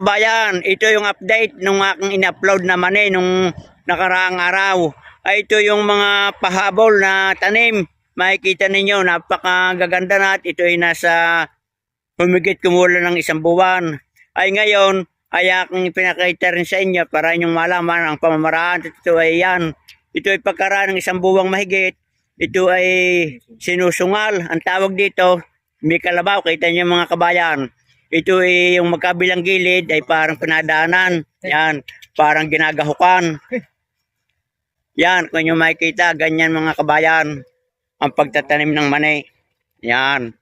Bayan, ito yung update nung aking in-upload naman eh nung nakaraang araw. Ay ito yung mga pahabol na tanim. Makikita ninyo, napakagaganda na at ito ay nasa humigit kumula ng isang buwan. Ay ngayon, ay aking pinakita rin sa inyo para inyong malaman ang pamamaraan. Ito ay yan. Ito ay pagkaraan ng isang buwang mahigit. Ito ay sinusungal. Ang tawag dito, may kalabaw. Kita niyo mga kabayan. Ito ay yung magkabilang gilid ay parang pinadaanan. Yan, parang ginagahukan. Yan, kung nyo makikita, ganyan mga kabayan, ang pagtatanim ng mani. Yan.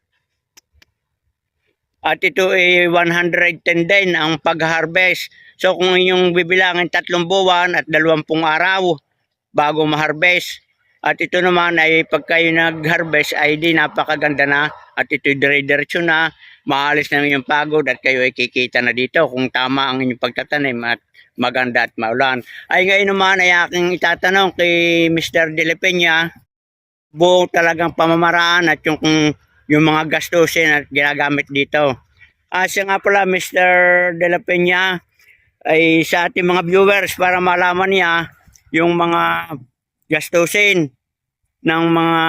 At ito ay 110 din ang pag-harvest. So kung inyong bibilangin tatlong buwan at dalawampung araw bago ma-harvest. At ito naman ay pag kayo nag-harvest ay di napakaganda na at ito dire-diretso na maalis na yung pagod at kayo ay kikita na dito kung tama ang inyong pagtatanim at maganda at maulan. Ay ngayon naman ay aking itatanong kay Mr. De La Peña buo talagang pamamaraan at yung, yung mga gastusin at ginagamit dito. Ah, nga pala Mr. De La Peña ay sa ating mga viewers para malaman niya yung mga gastusin ng mga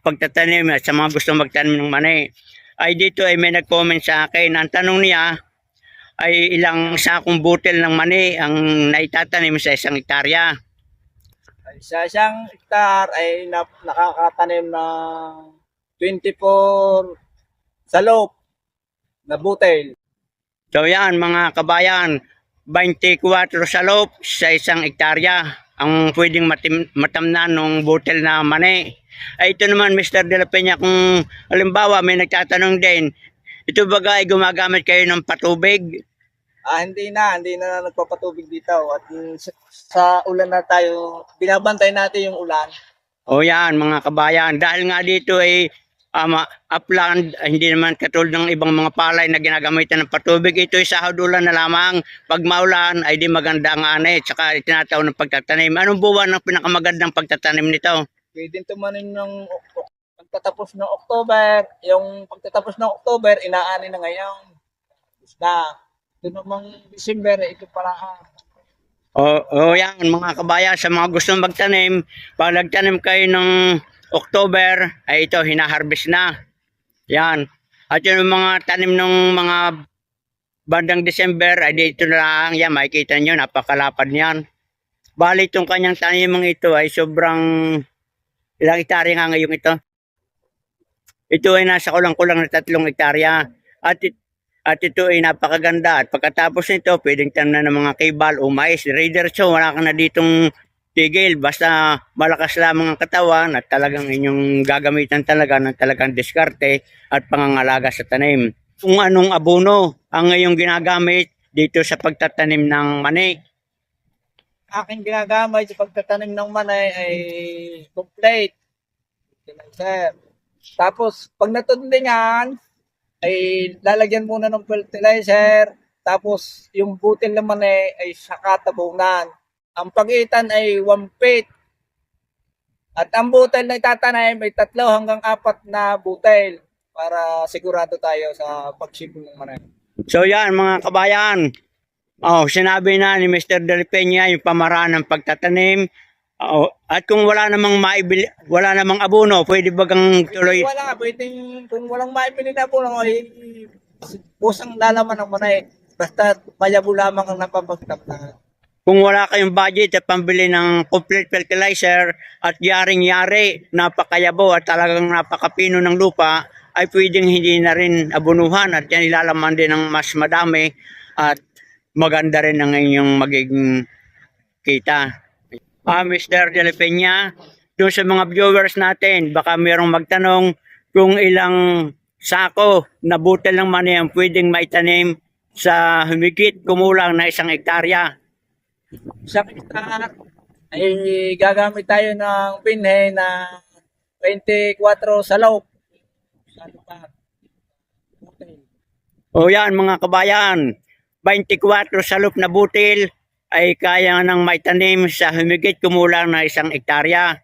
pagtatanim at sa mga gusto magtanim ng mani ay dito ay may nag-comment sa akin. Ang tanong niya ay ilang sakong butil ng mani ang naitatanim sa isang hektarya. Sa isang hektar ay na, nakakatanim ng 24 salop na butel. So yan mga kabayan, 24 salop sa isang hektarya ang pwedeng matim, matamnan ng butil na mani. Ay ito naman Mr. De La Peña kung halimbawa may nagtatanong din, ito baga ay gumagamit kayo ng patubig? Ah, hindi na, hindi na nagpapatubig dito. At mm, sa, sa ulan na tayo, binabantay natin yung ulan. O yan mga kabayan, dahil nga dito ay ama upland, ah, hindi naman katulad ng ibang mga palay na ginagamitan ng patubig. Ito ay sahod ulan na lamang. Pag maulan ay di maganda ang ani, tsaka itinataw ng pagtatanim. Anong buwan ang pinakamagandang pagtatanim nito? Pwede tumanim ng pagtatapos ng October. Yung pagtatapos ng October, inaani na ngayon. Na, ito namang December, ito para ah, O, o yan mga kabayan, sa mga gustong magtanim, pag nagtanim kayo ng October, ay ito, hinaharvest na. Yan. At yung mga tanim ng mga bandang December, ay dito na lang, yan, makikita nyo, napakalapad niyan. Bali, itong kanyang tanimang ito ay sobrang, ilang hektarya nga ngayon ito? Ito ay nasa kulang-kulang na tatlong hektarya. At, it- at ito ay napakaganda. At pagkatapos nito, pwedeng tanan ng mga kibal o mais. Raider so, wala ka na ditong tigil. Basta malakas lamang ang katawan at talagang inyong gagamitan talaga ng talagang diskarte at pangangalaga sa tanim. Kung anong abono ang ngayong ginagamit dito sa pagtatanim ng mani. Aking ginagamit sa pagtatanim ng manay ay complete. Fertilizer. Tapos, pag natundingan, ay lalagyan muna ng fertilizer. Tapos, yung butil ng manay ay saka tabunan. Ang pagitan ay 1 feet. At ang butil na itatanim ay tatlo hanggang apat na butil para sigurado tayo sa pagsipon ng manay. So yan mga kabayan. Oh, sinabi na ni Mr. Del Peña yung pamaraan ng pagtatanim. Oh, at kung wala namang maibili, wala namang abono, pwede bagang tuloy Kung wala, pwedeng, kung walang maipili na po ay pusang lalaman ng manay. Basta mayabo lamang ang napapagtap na. Kung wala kayong budget at pambili ng complete fertilizer at yaring-yari, napakayabo at talagang napakapino ng lupa, ay pwedeng hindi na rin abunuhan at yan ilalaman din ng mas madami at maganda rin ang inyong magiging kita. Ah, Mr. De La Peña, doon sa mga viewers natin, baka mayroong magtanong kung ilang sako na butil ng mani ang pwedeng maitanim sa humigit kumulang na isang hektarya. Sa kita, ay gagamit tayo ng pinhe na 24 salaw. Sa lupa. O yan mga kabayan, 24 salop na butil ay kaya nang maitanim sa humigit kumulang na isang hektarya.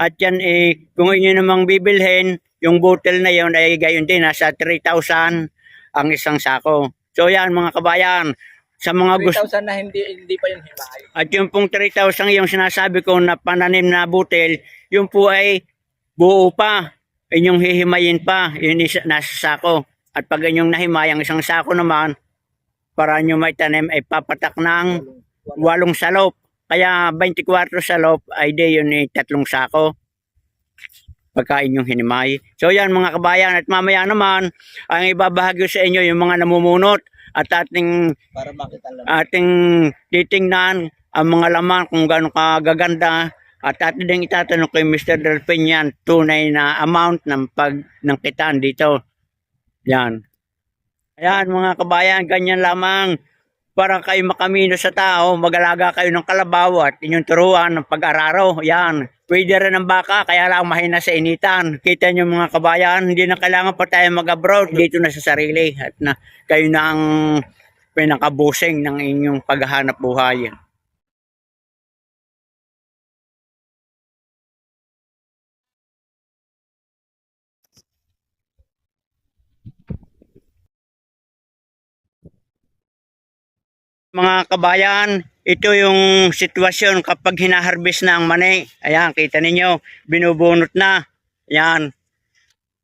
At yan eh, kung inyo namang bibilhin, yung butil na yon ay gayon din, nasa 3,000 ang isang sako. So yan mga kabayan, Sa mga gusto 3,000 na hindi hindi pa yun himay. at yung pong 3,000 yung sinasabi ko na pananim na butil, yung po ay buo pa. Inyong hihimayin pa, yun nasa sako. At pag inyong nahimay, ang isang sako naman, para nyo may tanim ay papatak ng walong salop. Kaya 24 salop ay di yun ay tatlong sako. Pagka inyong hinimay. So yan mga kabayan at mamaya naman, ang ibabahagi sa inyo yung mga namumunot at ating Para makita lang. ating titingnan ang mga laman kung gaano kagaganda at atin din itatanong kay Mr. Del Peñan tunay na amount ng pag ng kitaan dito. Yan. Ayan mga kabayan, ganyan lamang para kayo makamino sa tao, mag-alaga kayo ng kalabaw at inyong turuan ng pag-araro. Yan. Pwede rin ng baka, kaya lang mahina sa initan. Kita nyo mga kabayan, hindi na kailangan pa tayo mag-abroad dito na sa sarili at na kayo na ang pinakabusing ng inyong paghahanap buhay. Mga kabayan, ito yung sitwasyon kapag hinaharbis na ang mani. Ayan, kita ninyo, binubunot na. Ayan.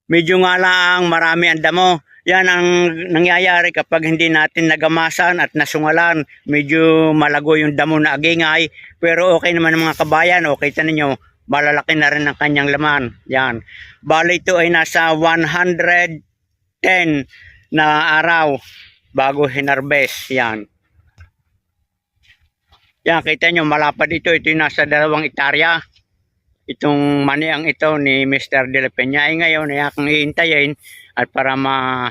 Medyo nga lang marami ang damo. Yan ang nangyayari kapag hindi natin nagamasan at nasungalan. Medyo malago yung damo na agingay. Pero okay naman mga kabayan. O kita ninyo, malalaki na rin ang kanyang laman. Yan. Bali ito ay nasa 110 na araw bago hinarbes. Yan. Yan, kita nyo, malapad ito. Ito yung nasa dalawang ektarya. Itong maniang ito ni Mr. De La Peña ay ngayon ay akong iintayin at para ma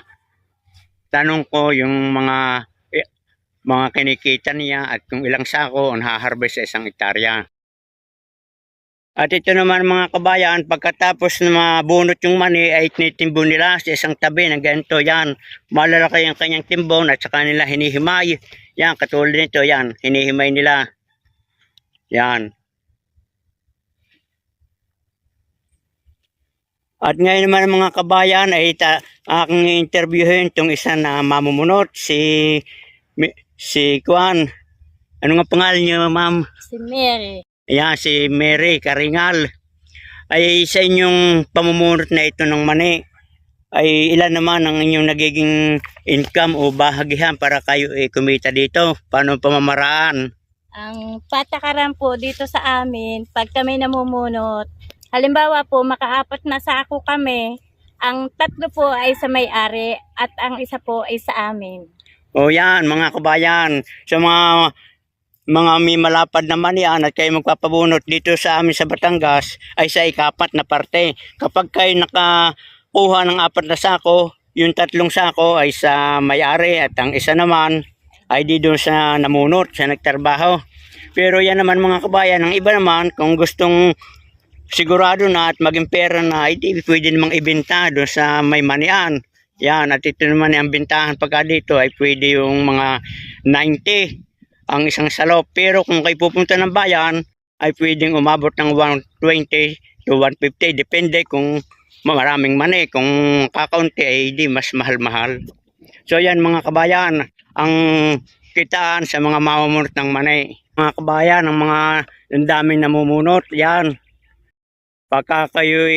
tanong ko yung mga eh, mga kinikita niya at kung ilang sako ang haharvest sa isang ektarya. At ito naman mga kabayan, pagkatapos na mabunot yung mani ay tinitimbo nila sa isang tabi ng ganito. Yan, malalaki ang kanyang timbon at saka nila hinihimay. Yan, katulad nito, yan, hinihimay nila. Yan. At ngayon naman mga kabayan ay ta, aking interviewin itong isa na mamumunot, si, si Kwan. Ano nga pangalan niyo, ma'am? Si Mary. Ayan, si Mary Karingal. Ay sa inyong pamumunot na ito ng mani, ay ilan naman ang inyong nagiging income o bahagihan para kayo eh, kumita dito? Paano pamamaraan? Ang patakaran po dito sa amin, pag kami namumunot, halimbawa po makaapat na sako kami, ang tatlo po ay sa may-ari at ang isa po ay sa amin. O yan, mga kabayan, sa mga mga may malapad naman yan at kayo magpapabunot dito sa amin sa Batangas ay sa ikapat na parte. Kapag kayo nakakuha ng apat na sako, yung tatlong sako ay sa may-ari at ang isa naman ay di doon sa namunot, sa nagtrabaho. Pero yan naman mga kabayan, ang iba naman kung gustong sigurado na at maging pera na, ay di pwede namang ibenta doon sa may manian. Yan, at ito naman ang bintahan pagka dito ay pwede yung mga 90 ang isang salop. Pero kung kayo pupunta ng bayan, ay pwedeng umabot ng 120 to 150. Depende kung maraming mani. Kung kakaunti ay di mas mahal-mahal. So yan mga kabayan, ang kitaan sa mga mamumunot ng mani. Mga kabayan, ang mga ang daming namumunot, yan. Pagka kayo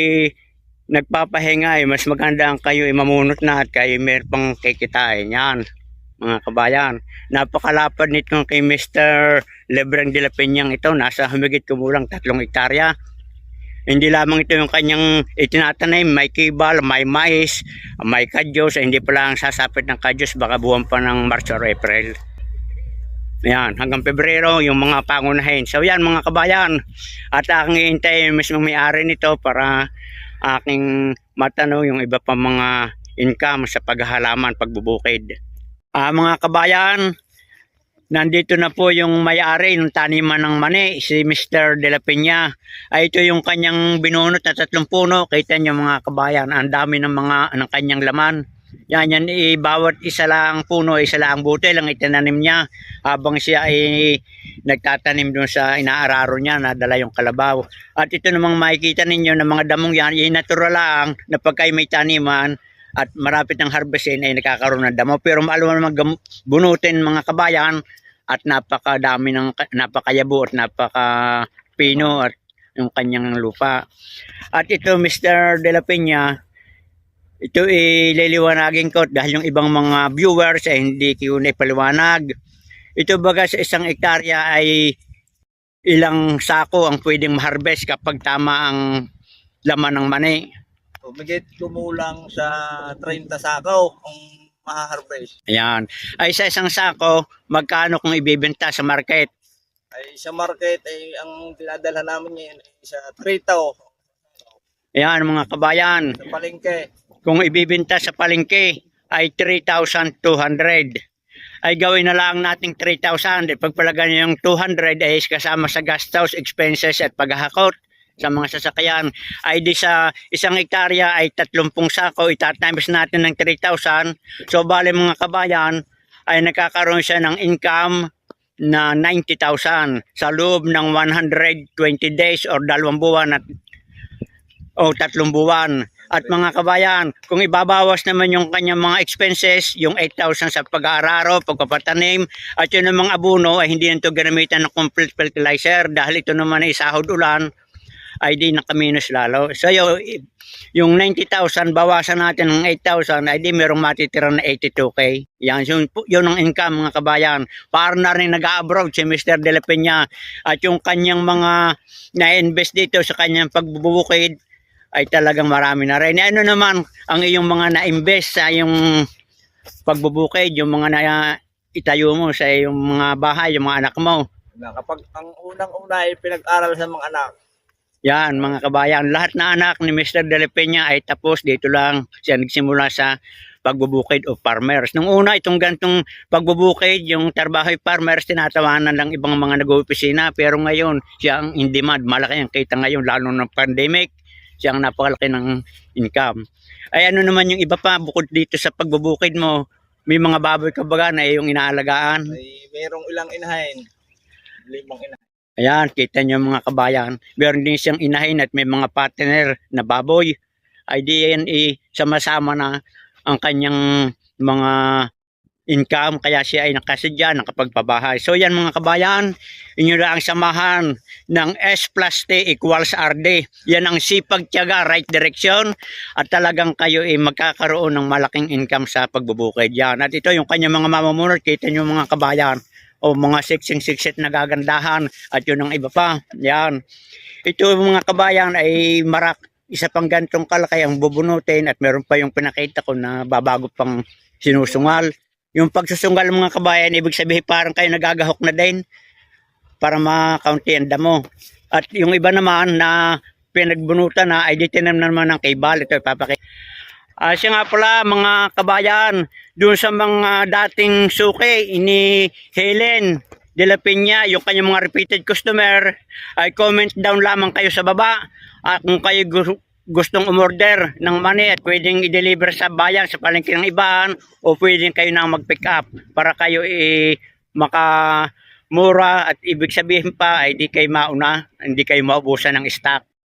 nagpapahinga, eh, mas maganda ang kayo mamunot na at kayo meron pang kikitain. Yan, mga kabayan. Napakalapad nito kay Mr. Lebrang de la Peñang ito. Nasa humigit kumulang tatlong hektarya. Hindi lamang ito yung kanyang itinatanim. May kibal, may mais, may kadyos. Hindi pa lang sasapit ng kadyos. Baka buwan pa ng March or April. Yan, hanggang Pebrero, yung mga pangunahin. So yan mga kabayan. At aking iintay mismo may-ari nito para aking matanong yung iba pa mga income sa paghahalaman, pagbubukid. Ah, mga kabayan, nandito na po yung may-ari ng taniman ng mani, si Mr. De La Peña. Ay ito yung kanyang binunot na tatlong puno. Kita niyo mga kabayan, ang dami ng mga ng kanyang laman. Yan, yan, eh, bawat isa lang puno, isa lang butil ang itinanim niya habang siya ay nagtatanim doon sa inaararo niya na dala yung kalabaw. At ito namang makikita ninyo na mga damong yan, yung natural lang na pagka may taniman at marapit ng harvestin ay nakakaroon ng damo. Pero maalaman naman bunutin mga kabayan at napakadami ng napakayabo at napakapino at yung kanyang lupa. At ito Mr. De La Peña, ito ililiwanagin ko dahil yung ibang mga viewers ay hindi ko na ipaliwanag. Ito baga sa isang ektarya ay ilang sako ang pwedeng ma-harvest kapag tama ang laman ng mani. Umigit kumulang sa 30 sakaw ang mahaharvest. Ayan. Ay sa isang sako, magkano kung ibibenta sa market? Ay sa market ay ang dinadala namin ngayon ay sa 3,000 Ayan mga kabayan. sa palengke. Kung ibibenta sa palengke ay 3,200. Ay gawin na lang nating 3,000. Pagpalagan yung 200 ay kasama sa gastos, expenses at paghahakot sa mga sasakyan. Ay di sa isang hektarya ay 30 sako, itatimes natin ng 3,000. So bale mga kabayan ay nakakaroon siya ng income na 90,000 sa loob ng 120 days or dalawang buwan at o tatlong buwan. At mga kabayan, kung ibabawas naman yung kanyang mga expenses, yung 8,000 sa pag-aararo, pagpapatanim, at yun ang mga abono ay hindi nito gamitan ng complete fertilizer dahil ito naman ay sahod ulan, ay di nakaminos lalo. So yung, yung 90,000, bawasan natin ng 8,000, ay di merong matitira na 82K. Yan, yun, yun ang income mga kabayan. Para na rin nag-abroad si Mr. De La Peña at yung kanyang mga na-invest dito sa kanyang pagbubukid, ay talagang marami na rin. Ano naman ang iyong mga na-invest sa yung pagbubukid, yung mga na itayo mo sa yung mga bahay, yung mga anak mo. Kapag ang unang-una ay pinag-aral sa mga anak, Yan, mga kabayan, lahat na anak ni Mr. De La Peña ay tapos dito lang siya nagsimula sa pagbubukid o farmers. Nung una, itong gantong pagbubukid, yung trabaho farmers, tinatawanan lang ibang mga nag-opisina. Pero ngayon, siya ang in demand. Malaki ang kita ngayon, lalo ng pandemic. Siya ang napakalaki ng income. Ay ano naman yung iba pa, bukod dito sa pagbubukid mo, may mga baboy ka baga na yung inaalagaan. ay mayroong ilang inahin. Limang inahin. Ayan, kita nyo mga kabayan. Meron din siyang inahin at may mga partner na baboy. Ay yan eh, sama-sama na ang kanyang mga income kaya siya ay nakasadya, nakapagpabahay. So yan mga kabayan, inyo lang ang samahan ng S plus T equals RD. Yan ang sipag tiyaga, right direction at talagang kayo ay magkakaroon ng malaking income sa pagbubukid. Yan. At ito yung kanyang mga mamamunod, kita nyo mga kabayan o mga siksing siksit na gagandahan at yun ang iba pa. Yan. Ito mga kabayan ay marak isa pang gantong kalaki ang bubunutin at meron pa yung pinakita ko na babago pang sinusungal. Yung pagsusungal mga kabayan, ibig sabihin parang kayo nagagahok na din para makaunti ang damo. At yung iba naman na pinagbunutan na ay ditinan naman ng kaibal. Ito ipapakita. Ah, siya nga pala mga kabayan, doon sa mga dating suki, ini Helen De La Peña, yung kanyang mga repeated customer, ay comment down lamang kayo sa baba. At kung kayo gu- gustong umorder ng money at pwedeng i-deliver sa bayan, sa palengke ng ibaan, o pwedeng kayo na mag-pick up para kayo i maka mura at ibig sabihin pa ay di kayo mauna, hindi kayo maubusan ng stock.